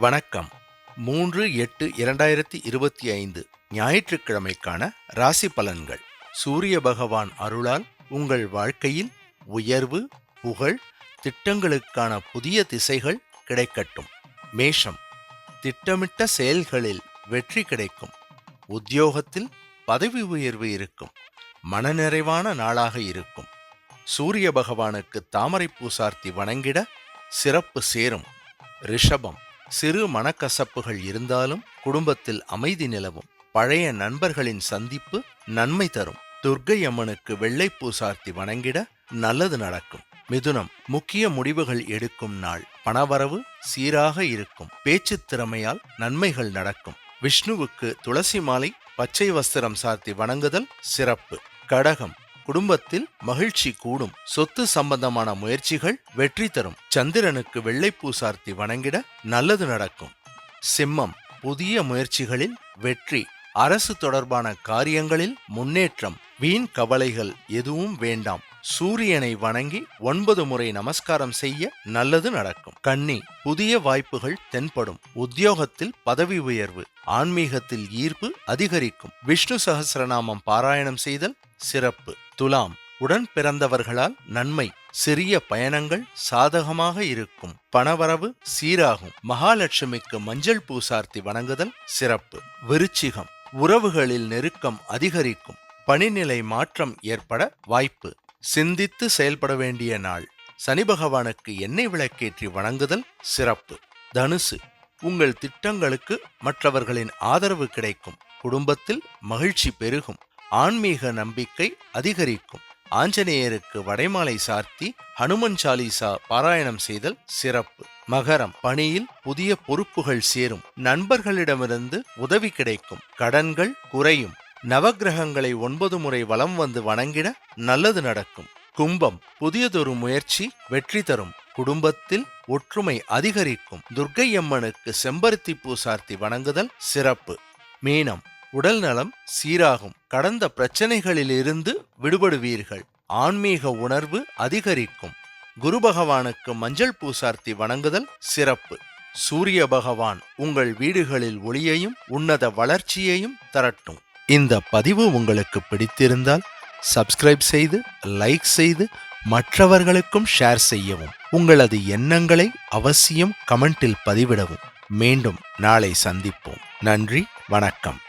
வணக்கம். மூன்று எட்டு இரண்டாயிரத்தி இருபத்தி ஐந்து ஞாயிற்றுக்கிழமைக்கான ராசி பலன்கள். சூரிய பகவான் அருளால் உங்கள் வாழ்க்கையில் உயர்வு புகழ் திட்டங்களுக்கான புதிய திசைகள் கிடைக்கட்டும். மேஷம். திட்டமிட்ட செயல்களில் வெற்றி கிடைக்கும். உத்தியோகத்தில் பதவி உயர்வு இருக்கும். மனநிறைவான நாளாக இருக்கும். சூரிய பகவானுக்கு தாமரை பூசார்த்தி வணங்கிட சிறப்பு சேரும். ரிஷபம். சிறு மனக்கசப்புகள் இருந்தாலும் குடும்பத்தில் அமைதி நிலவும். பழைய நண்பர்களின் சந்திப்பு நன்மை தரும். துர்க்கை அம்மனுக்கு வெள்ளை பூசார்த்தி வணங்கிட நல்லது நடக்கும். மிதுனம் முக்கிய முடிவுகள் எடுக்கும் நாள். பணவரவு சீராக இருக்கும். பேச்சு திறமையால் நன்மைகள் நடக்கும். விஷ்ணுவுக்கு துளசி மாலை பச்சை வஸ்திரம் சார்த்தி வணங்குதல் சிறப்பு. கடகம் குடும்பத்தில் மகிழ்ச்சி கூடும். சொத்து சம்பந்தமான முயற்சிகள் வெற்றி தரும். சந்திரனுக்கு வெள்ளைப்பூ சார்த்தி வணங்கிட நல்லது நடக்கும். சிம்மம் புதிய முயற்சிகளில் வெற்றி. அரசு தொடர்பான காரியங்களில் முன்னேற்றம். வீண் கவலைகள் எதுவும் வேண்டாம். சூரியனை வணங்கி ஒன்பது முறை நமஸ்காரம் செய்ய நல்லது நடக்கும். கன்னி புதிய வாய்ப்புகள் தென்படும். உத்தியோகத்தில் பதவி உயர்வு. ஆன்மீகத்தில் ஈர்ப்பு அதிகரிக்கும். விஷ்ணு சகசிரநாமம் பாராயணம் செய்தல் சிறப்பு துலாம் உடன் பிறந்தவர்களால் நன்மை சிறிய பயணங்கள் சாதகமாக இருக்கும். பணவரவு சீராகும். மகாலட்சுமிக்கு மஞ்சள் பூசார்த்தி வணங்குதல் சிறப்பு. விருச்சிகம் உறவுகளில் நெருக்கம் அதிகரிக்கும். பணிநிலை மாற்றம் ஏற்பட வாய்ப்பு. சிந்தித்து செயல்பட வேண்டிய நாள். சனி பகவானுக்கு எண்ணெய் விளக்கேற்றி வணங்குதல் சிறப்பு. தனுசு உங்கள் திட்டங்களுக்கு மற்றவர்களின் ஆதரவு கிடைக்கும். குடும்பத்தில் மகிழ்ச்சி பெருகும். ஆன்மீக நம்பிக்கை அதிகரிக்கும். ஆஞ்சநேயருக்கு வடைமாலை சார்த்தி ஹனுமன் சாலிசா பாராயணம் செய்தல் சிறப்பு. மகரம் பணியில் புதிய பொறுப்புகள் சேரும். நண்பர்களிடமிருந்து உதவி கிடைக்கும். கடன்கள் குறையும். நவக்கிரகங்களை ஒன்பது முறை வலம் வந்து வணங்கிட நல்லது நடக்கும். கும்பம் புதியதொரு முயற்சி வெற்றி தரும். குடும்பத்தில் ஒற்றுமை அதிகரிக்கும். துர்க்கையம்மனுக்கு செம்பருத்தி செம்பருத்தி பூசார்த்தி வணங்குதல் சிறப்பு. மீனம் உடல் நலம் சீராகும். கடந்த பிரச்சனைகளிலிருந்து விடுபடுவீர்கள். ஆன்மீக உணர்வு அதிகரிக்கும். குரு பகவானுக்கு மஞ்சள் பூசார்த்தி வணங்குதல் சிறப்பு. சூரிய பகவான் உங்கள் வீடுகளில் ஒளியையும் உன்னத வளர்ச்சியையும் தரட்டும். இந்த பதிவு உங்களுக்கு பிடித்திருந்தால் சப்ஸ்கிரைப் செய்து லைக் செய்து மற்றவர்களுக்கும் ஷேர் செய்யவும். உங்களது எண்ணங்களை அவசியம் கமெண்டில் பதிவிடவும். மீண்டும் நாளை சந்திப்போம். நன்றி வணக்கம்.